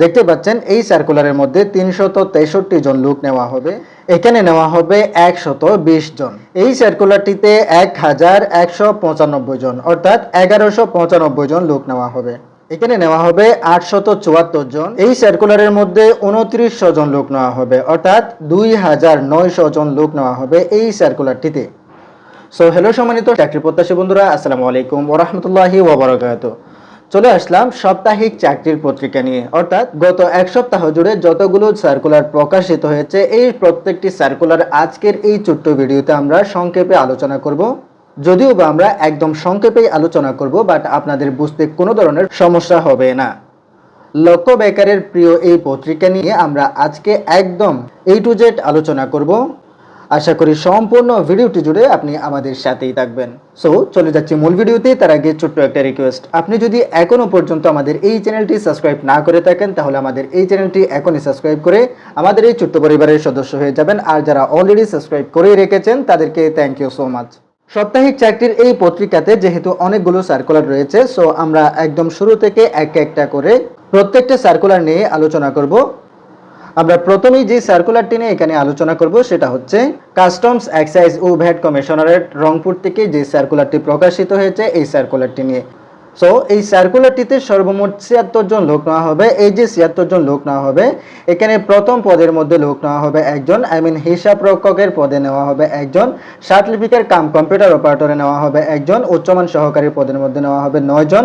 দেখতে পাচ্ছেন, এই সার্কুলারের মধ্যে তিনশত তেষট্টি জন লোক নেওয়া হবে। এখানে নেওয়া হবে একশত বিশ জন। এই সার্কুলারটিতে এক হাজার একশো পঁচানব্বই জন, অর্থাৎ এগারোশো পঁচানব্বই জন লোক নেওয়া হবে। এখানে নেওয়া হবে আটশত চুয়াত্তর জন। এই সার্কুলারের মধ্যে উনত্রিশশো জন লোক নেওয়া হবে, অর্থাৎ দুই হাজার নয়শো জন লোক নেওয়া হবে এই সার্কুলারটিতে সো হ্যালো সম্মানিত চাকরি প্রত্যাশী বন্ধুরা, আসসালামু আলাইকুম ওরহমতুল্লাহি ওবরাকাত চলে আসলাম সাপ্তাহিক চাকরির পত্রিকা নিয়ে। অর্থাৎ গত এক সপ্তাহ জুড়ে যতগুলো সার্কুলার প্রকাশিত হয়েছে, এই প্রত্যেকটি সার্কুলার আজকের এই ছোট্ট ভিডিওতে আমরা সংক্ষেপে আলোচনা করব। যদিও বা আমরা একদম সংক্ষেপেই আলোচনা করব বাট আপনাদের বুঝতে কোনো ধরনের সমস্যা হবে না। লক্ষ্য বেকারের প্রিয় এই পত্রিকা নিয়ে আমরা আজকে একদম এই টু জেড আলোচনা করব। আশা করি সম্পূর্ণ ভিডিওটি জুড়ে আপনি আমাদের সাথেই থাকবেন। সো চলে যাচ্ছি মূল ভিডিওতে, তার আগে ছোট্ট একটা রিকোয়েস্ট আপনি যদি এখনও পর্যন্ত আমাদের এই চ্যানেলটি সাবস্ক্রাইব না করে থাকেন, তাহলে আমাদের এই চ্যানেলটি এখনই সাবস্ক্রাইব করে আমাদের এই ছোট্ট পরিবারের সদস্য হয়ে যাবেন। আর যারা অলরেডি সাবস্ক্রাইব করে রেখেছেন, তাদেরকে থ্যাংক ইউ সো মাচ সাপ্তাহিক চাকরির এই পত্রিকাতে যেহেতু অনেকগুলো সার্কুলার রয়েছে সো আমরা একদম শুরু থেকে এক একটা করে প্রত্যেকটা সার্কুলার নিয়ে আলোচনা করব। আমরা প্রথমেই যে সার্কুলারটি নিয়ে এখানে আলোচনা করব, সেটা হচ্ছে কাস্টমস এক্সাইজ ও ভ্যাট কমিশনারেট রংপুর থেকে যে সার্কুলারটি প্রকাশিত হয়েছে, এই সার্কুলারটি নিয়ে। সো এই সার্কুলারটিতে সর্বমোট ছিয়াত্তর জন লোক নেওয়া হবে। এই যে ছিয়াত্তর জন লোক নেওয়া হবে, এখানে প্রথম পদের মধ্যে লোক নেওয়া হবে একজন। আই মিন হিসাব রক্ষকের পদে নেওয়া হবে একজন। সার্টিফিকেট কাম কম্পিউটার অপারেটরে নেওয়া হবে একজন। উচ্চমান সহকারী পদের মধ্যে নেওয়া হবে নয় জন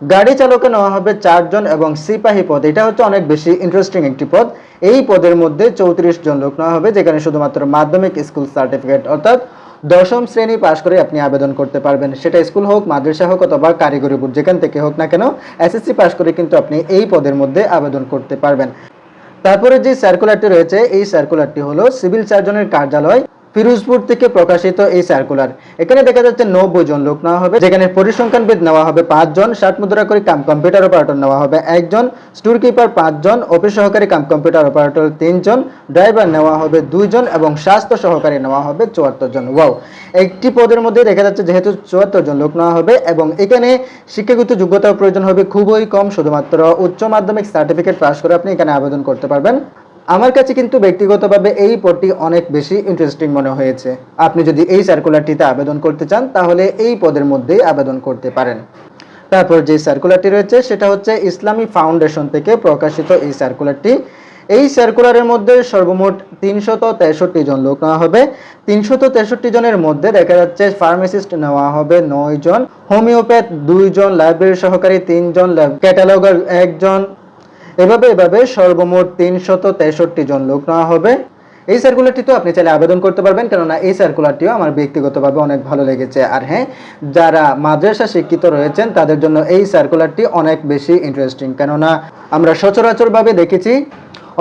গাড়ি চালকে নেওয়া হবে চারজন এবং সিপাহী পদ। এটা হচ্ছে অনেক বেশি ইন্টারেস্টিং একটি পদ। এই পদের মধ্যে চৌত্রিশ জন লোক নেওয়া হবে, যেখানে শুধুমাত্র মাধ্যমিক স্কুল সার্টিফিকেট অর্থাৎ দশম শ্রেণি পাশ করে আপনি আবেদন করতে পারবেন। সেটা স্কুল হোক, মাদ্রাসা হোক অথবা কারিগরি বোর্ড, যেখান থেকে হোক না কেন এসএসসি পাশ করে কিন্তু আপনি এই পদের মধ্যে আবেদন করতে পারবেন। তারপরে যে সার্কুলারটি রয়েছে, এই সার্কুলারটি হলো সিভিল সার্জনের কার্যালয়। ফিরোজপুর থেকে প্রকাশিত এই সার্কুলার এখানে দেখা যাচ্ছে নব্বই জন লোক নেওয়া হবে, যেখানে পরিসংখ্যানবিদ নেওয়া হবে পাঁচজন, ষাট মুদ্রা করে কাম কম্পিউটার অপারেটর নেওয়া হবে একজন স্টোর কিপার পাঁচজন অফিস সহকারী কাম কম্পিউটার অপারেটর তিনজন ড্রাইভার নেওয়া হবে দুইজন এবং স্বাস্থ্য সহকারী নেওয়া হবে চুয়াত্তর জন। ওয়াও একটি পদের মধ্যে দেখা যাচ্ছে যেহেতু চুয়াত্তর জন লোক নেওয়া হবে এবং এখানে শিক্ষাগত যোগ্যতার প্রয়োজন হবে খুবই কম, শুধুমাত্র উচ্চ মাধ্যমিক সার্টিফিকেট পাস করে আপনি এখানে আবেদন করতে পারবেন। আমার কাছে কিন্তু ব্যক্তিগতভাবে এই পদটি অনেক বেশি ইন্টারেস্টিং মনে হয়েছে। আপনি যদি এই সার্কুলারটিতে আবেদন করতে চান, তাহলে এই পদের মধ্যেই আবেদন করতে পারেন। তারপর যে সার্কুলারটি রয়েছে, সেটা হচ্ছে ইসলামী ফাউন্ডেশন থেকে প্রকাশিত এই সার্কুলারটি এই সার্কুলারের মধ্যে সর্বমোট তিনশত তেষট্টি জন লোক নেওয়া হবে। তিনশত তেষট্টি জনের মধ্যে দেখা যাচ্ছে ফার্মাসিস্ট নেওয়া হবে নয় জন হোমিওপ্যাথ দুইজন লাইব্রেরি সহকারী তিনজন ক্যাটালগার একজন এভাবে এভাবে সর্বমোট তিনশত তেষট্টি জন লোক নেওয়া হবে। এই সার্কুলারটি তো আপনি চাইলে আবেদন করতে পারবেন, কেননা এই সার্কুলারটিও আমার ব্যক্তিগতভাবে অনেক ভালো লেগেছে। আর হ্যাঁ যারা মাদ্রাসা শিক্ষিত রয়েছেন, তাদের জন্য এই সার্কুলারটি অনেক বেশি ইন্টারেস্টিং কেননা আমরা সচরাচরভাবে দেখেছি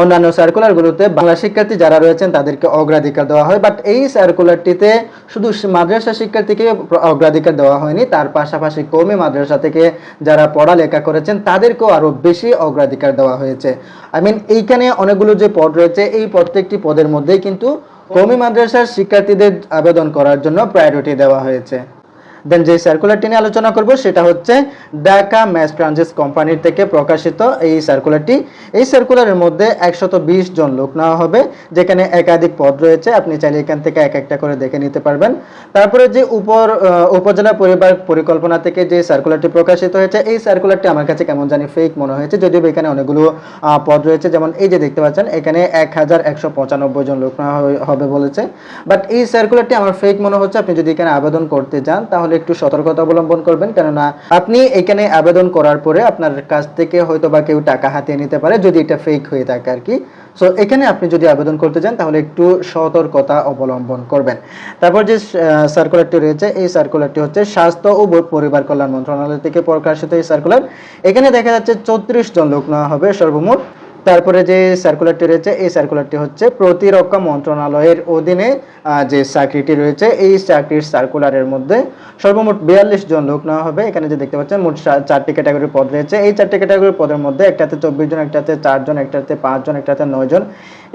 অন্যান্য সার্কুলারগুলোতে বাংলা শিক্ষার্থী যারা রয়েছেন, তাদেরকে অগ্রাধিকার দেওয়া হয়। বাট এই সার্কুলারটিতে শুধু মাদ্রাসা শিক্ষার্থীকে অগ্রাধিকার দেওয়া হয়নি, তার পাশাপাশি কৌমি মাদ্রাসা থেকে যারা পড়ালেখা করেছেন, তাদেরকেও আরও বেশি অগ্রাধিকার দেওয়া হয়েছে। আই মিন এইখানে অনেকগুলো যে পদ রয়েছে, এই প্রত্যেকটি পদের মধ্যেই কিন্তু কৌমি মাদ্রাসার শিক্ষার্থীদের আবেদন করার জন্য প্রায়োরিটি দেওয়া হয়েছে। দেন যে সার্কুলারটি নিয়ে আলোচনা করব, সেটা হচ্ছে ঢাকা ম্যাস ট্রানজিস কোম্পানির থেকে প্রকাশিত এই সার্কুলারটি এই সার্কুলারের মধ্যে একশত জন লোক নেওয়া হবে, যেখানে একাধিক পদ রয়েছে। আপনি চাইলে এখান থেকে এক একটা করে দেখে নিতে পারবেন। তারপরে যে উপর উপজেলা পরিবার পরিকল্পনা থেকে যে সার্কুলারটি প্রকাশিত হয়েছে, এই সার্কুলারটি আমার কাছে কেমন জানি ফেক মনে হয়েছে, যদিও এখানে অনেকগুলো পদ রয়েছে। যেমন এই যে দেখতে পাচ্ছেন, এখানে এক হাজার একশো পঁচানব্বই জন লোক নেওয়া হবে বলেছে। বাট এই সার্কুলারটি আমার ফেক মনে হচ্ছে। আপনি যদি এখানে আবেদন করতে যান, তাহলে একটু সতর্কতা অবলম্বন করবেন। কেননা আপনি এখানে আবেদন করার পরে আপনার কাছ থেকে হয়তো বা কেউ টাকা হাতিয়ে নিতে পারে যদি এটা ফেক হয়ে থাকে আর কি। সো এখানে আপনি যদি আবেদন করতে চান, তাহলে একটু সতর্কতা অবলম্বন করবেন। তারপর যে সার্কুলারটি রয়েছে, এই সার্কুলারটি হচ্ছে স্বাস্থ্য ও পরিবার কল্যাণ মন্ত্রণালয় থেকে প্রকাশিত এই সার্কুলার এখানে দেখা যাচ্ছে চৌত্রিশ জন লোক নেওয়া হবে সর্বমোট। তারপরে যে সার্কুলারটি রয়েছে, এই সার্কুলারটি হচ্ছে প্রতিরক্ষা মন্ত্রণালয়ের অধীনে যে চাকরিটি রয়েছে, এই চাকরির সার্কুলারের মধ্যে সর্বমোট বিয়াল্লিশ জন লোক নেওয়া হবে। এখানে যে দেখতে পাচ্ছেন, মোট চারটি ক্যাটাগরির পদ রয়েছে। এই চারটি ক্যাটাগরির পদের মধ্যে একটাতে চব্বিশ জন, একটাতে চারজন একটাতে পাঁচজন একটাতে নয় জন,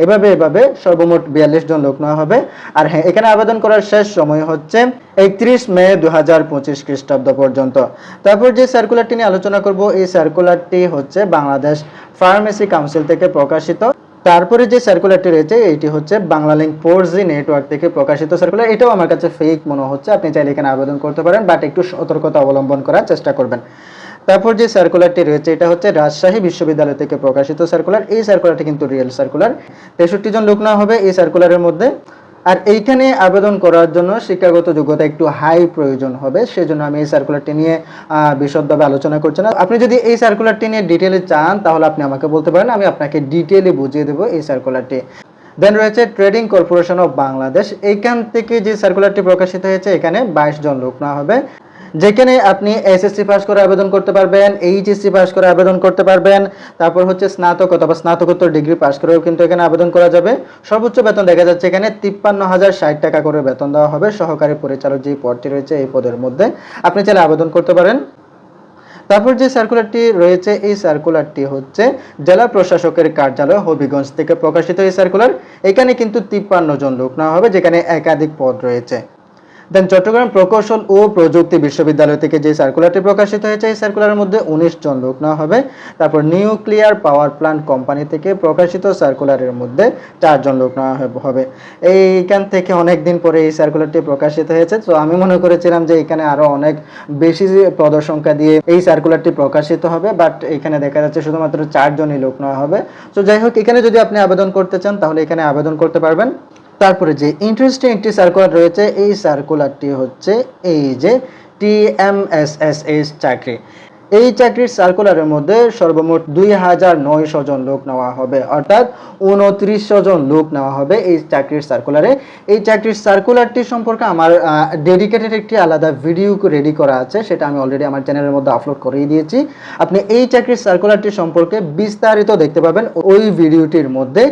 এভাবে এভাবে সর্বমোট বিয়াল্লিশ জন লোক নেওয়া হবে। আর হ্যাঁ এখানে আবেদন করার শেষ সময় হচ্ছে একত্রিশ মে দু হাজার পঁচিশ খ্রিস্টাব্দ পর্যন্ত। তারপর যে সার্কুলারটি নিয়ে আলোচনা করব, এই সার্কুলারটি হচ্ছে বাংলাদেশ ফার্মেসি কাউন্সিল থেকে প্রকাশিত। তারপরে যে সার্কুলারটি রয়েছে, এটি হচ্ছে Bangla link four G network থেকে প্রকাশিত সার্কুলার এটাও আমার কাছে ফেক মনে হচ্ছে, আপনি চাইলে এখানে আবেদন করতে পারেন বাট একটু সতর্কতা অবলম্বন করার চেষ্টা করবেন। তারপর যে সার্কুলারটি রয়েছে, এটা হচ্ছে রাজশাহী বিশ্ববিদ্যালয় থেকে প্রকাশিত সার্কুলার এই সার্কুলারটি কিন্তু রিয়েল সার্কুলার তেষট্টি জন লোক না হবে এই সার্কুলারের মধ্যে। আর এইখানে আবেদন করার জন্য শিক্ষাগত যোগ্যতা একটু হাই প্রয়োজন হবে, সেজন্য আমি এই সার্কুলারটি নিয়ে বিশদভাবে আলোচনা করছি না। আপনি যদি এই সার্কুলারটি নিয়ে ডিটেলে চান, তাহলে আপনি আমাকে বলতে পারেন, আমি আপনাকে ডিটেলে বুঝিয়ে দেবো এই সার্কুলারটি দেন রয়েছে ট্রেডিং কর্পোরেশন অফ বাংলাদেশ এইখান থেকে যে সার্কুলারটি প্রকাশিত হয়েছে, এখানে বাইশ জন লোক না হবে। যেখানে আপনি এসএসসি পাস করে আবেদন করতে পারবেন এইচএসসি পাস করে আবেদন করতে পারবেন, তারপর হচ্ছে স্নাতক অথবা স্নাতকোত্তর ডিগ্রি পাস করেও কিন্তু এখানে আবেদন করা যাবে। সর্বোচ্চ বেতন দেখা যাচ্ছে এখানে তিপ্পান্ন হাজার ষাট টাকা করে বেতন দেওয়া হবে। সহকারী পরিচালক যে পদটি রয়েছে, এই পদের মধ্যে আপনি চাইলে আবেদন করতে পারেন। তারপর যে সার্কুলারটি রয়েছে, এই সার্কুলারটি হচ্ছে জেলা প্রশাসকের কার্যালয়, হবিগঞ্জ থেকে প্রকাশিত এই সার্কুলার এখানে কিন্তু তিপ্পান্ন জন লোক নেওয়া হবে, যেখানে একাধিক পদ রয়েছে। দেন চট্টগ্রাম প্রকৌশল ও প্রযুক্তি বিশ্ববিদ্যালয় থেকে যে সার্কুলারটি প্রকাশিত হয়েছে, এই সার্কুলারের মধ্যে উনিশ জন লোক নেওয়া হবে। তারপর নিউক্লিয়ার পাওয়ার প্ল্যান্ট কোম্পানি থেকে প্রকাশিত সার্কুলারের মধ্যে চারজন লোক নেওয়া হবে- এইখান থেকে অনেক দিন পরে এই সার্কুলারটি প্রকাশিত হয়েছে। তো আমি মনে করেছিলাম যে এখানে আরও অনেক বেশি সংখ্যা দিয়ে এই সার্কুলারটি প্রকাশিত হবে বাট এখানে দেখা যাচ্ছে শুধুমাত্র চারজনই লোক নেওয়া হবে। তো যাই হোক, এখানে যদি আপনি আবেদন করতে চান, তাহলে এখানে আবেদন করতে পারবেন। তারপরে যে ইন্টারেস্টিং একটি সার্কুলার রয়েছে, এই সার্কুলারটি হচ্ছে এই যে টিএমএসএসএস চাকরি। এই চাকরির সার্কুলারের মধ্যে সর্বমোট দুই হাজার নয়শো জন লোক নেওয়া হবে, অর্থাৎ উনত্রিশশো জন লোক নেওয়া হবে এই চাকরির সার্কুলারে এই চাকরির সার্কুলারটি সম্পর্কে আমার ডেডিকেটেড একটি আলাদা ভিডিও রেডি করা আছে, সেটা আমি অলরেডি আমার চ্যানেলের মধ্যে আপলোড করেই দিয়েছি। আপনি এই চাকরির সার্কুলারটি সম্পর্কে বিস্তারিত দেখতে পাবেন, ওই ভিডিওটির মধ্যে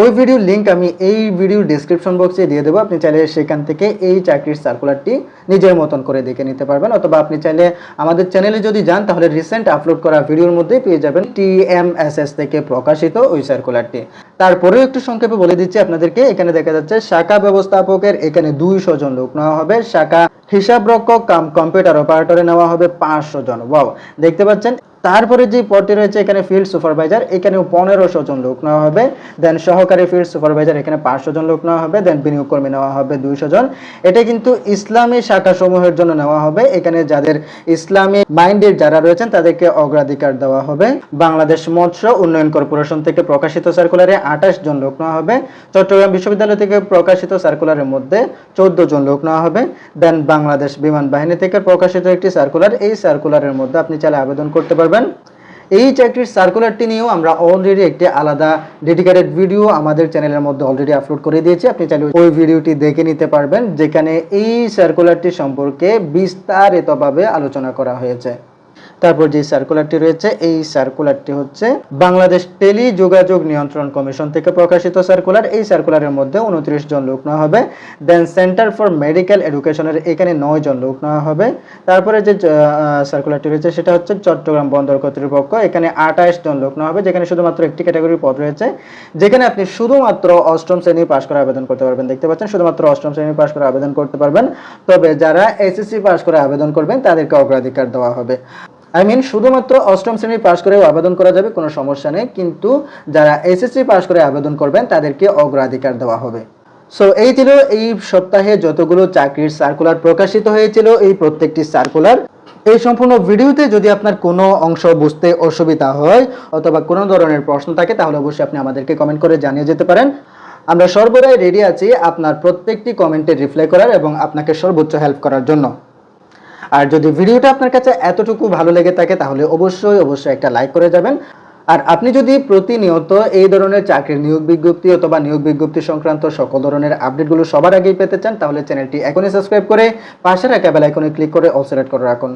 ওই ভিডিও লিঙ্ক আমি এই ভিডিও ডিসক্রিপশন বক্সে দিয়ে দেবো। আপনি চাইলে সেখান থেকে এই চাকরির সার্কুলারটি নিজের মতন করে দেখে নিতে পারবেন। অথবা আপনি চাইলে আমাদের চ্যানেলে যদি যান, তাহলে রিসেন্ট আপলোড করা ভিডিওর মধ্যেই পেয়ে যাবেন টিএমএসএস থেকে প্রকাশিত ওই সার্কুলারটি তারপরেও একটু সংক্ষেপে বলে দিচ্ছি আপনাদেরকে, এখানে দেখা যাচ্ছে শাখা ব্যবস্থাপকের এখানে দুইশো জন লোক নেওয়া হবে। শাখা হিসাবরক্ষক কাম কম্পিউটার অপারেটরে নেওয়া হবে পাঁচশো জন। ওয়াও দেখতে পাচ্ছেন তারপরে যে পদটি রয়েছে, এখানে ফিল্ড সুপারভাইজার এখানেও পনেরোশো জন লোক নেওয়া হবে। দেন সহকারী ফিল্ড সুপারভাইজার এখানে পাঁচশো জন লোক নেওয়া হবে। দেন বিনিয়োগ কর্মী নেওয়া হবে দুইশো জন। এটা কিন্তু ইসলামী শাখা সমূহের জন্য নেওয়া হবে। এখানে যাদের ইসলামী মাইন্ডের যারা রয়েছেন, তাদেরকে অগ্রাধিকার দেওয়া হবে। বাংলাদেশ মৎস্য উন্নয়ন কর্পোরেশন থেকে প্রকাশিত সার্কুলারে আঠাশ জন লোক নেওয়া হবে। চট্টগ্রাম বিশ্ববিদ্যালয় থেকে প্রকাশিত সার্কুলারের মধ্যে চোদ্দ জন লোক নেওয়া হবে। দেন বাংলাদেশ বিমান বাহিনী থেকে প্রকাশিত একটি সার্কুলার, এই সার্কুলারের মধ্যে আপনি চাইলে আবেদন করতে পারবেন। এই চাকরির সার্কুলারটি নিয়েও আমরা অলরেডি একটি আলাদা ডেডিকেটেড ভিডিও আমাদের চ্যানেলের মধ্যে অলরেডি আপলোড করে দিয়েছি। আপনি চাইলে ওই ভিডিওটি দেখে নিতে পারবেন, যেখানে এই সার্কুলারটি সম্পর্কে বিস্তারিতভাবে আলোচনা করা হয়েছে। তারপর যে সার্কুলারটি রয়েছে, এই সার্কুলারটি হচ্ছে বাংলাদেশ টেলি যোগাযোগ নিয়ন্ত্রণ কমিশন থেকে প্রকাশিত সার্কুলার এই সার্কুলারের মধ্যে উনত্রিশ জন লোক নেওয়া হবে। দেন সেন্টার ফর মেডিকেল এডুকেশনের এখানে নয় জন লোক নেওয়া হবে। তারপরে যে সার্কুলারটি রয়েছে, সেটা হচ্ছে চট্টগ্রাম বন্দর কর্তৃপক্ষ। এখানে আঠাশ জন লোক নেওয়া হবে, যেখানে শুধুমাত্র একটি ক্যাটাগরির পদ রয়েছে, যেখানে আপনি শুধুমাত্র অষ্টম শ্রেণি পাশ করে আবেদন করতে পারবেন। দেখতে পাচ্ছেন, শুধুমাত্র অষ্টম শ্রেণি পাশ করে আবেদন করতে পারবেন। তবে যারা এসএসসি পাশ করে আবেদন করবেন, তাদেরকে অগ্রাধিকার দেওয়া হবে। আই মিন শুধুমাত্র অষ্টম শ্রেণি পাশ করেও আবেদন করা যাবে, কোনো সমস্যা নেই। কিন্তু যারা এসএসসি পাশ করে আবেদন করবেন, তাদেরকে অগ্রাধিকার দেওয়া হবে। সো এই ছিল এই সপ্তাহে যতগুলো চাকরির সার্কুলার প্রকাশিত হয়েছিল, এই প্রত্যেকটি সার্কুলার এই সম্পূর্ণ ভিডিওতে যদি আপনার কোনো অংশ বুঝতে অসুবিধা হয়, অথবা কোনো ধরনের প্রশ্ন থাকে, তাহলে অবশ্যই আপনি আমাদেরকে কমেন্ট করে জানিয়ে যেতে পারেন। আমরা সর্বদাই রেডি আছি আপনার প্রত্যেকটি কমেন্টে রিপ্লাই করার এবং আপনাকে সর্বোচ্চ হেল্প করার জন্য। আর যদি ভিডিওটা আপনার কাছে এতটুকু ভালো লেগে থাকে, তাহলে অবশ্যই অবশ্যই একটা লাইক করে যাবেন। আর আপনি যদি প্রতিনিয়ত এই ধরনের চাকরির নিয়োগ বিজ্ঞপ্তি অথবা নিয়োগ বিজ্ঞপ্তি সংক্রান্ত সকল ধরনের আপডেটগুলো সবার আগেই পেতে চান, তাহলে চ্যানেলটি এখনই সাবস্ক্রাইব করে পাশে রাখা বেলাইকনে ক্লিক করে অল সিলেক্ট করে রাখুন।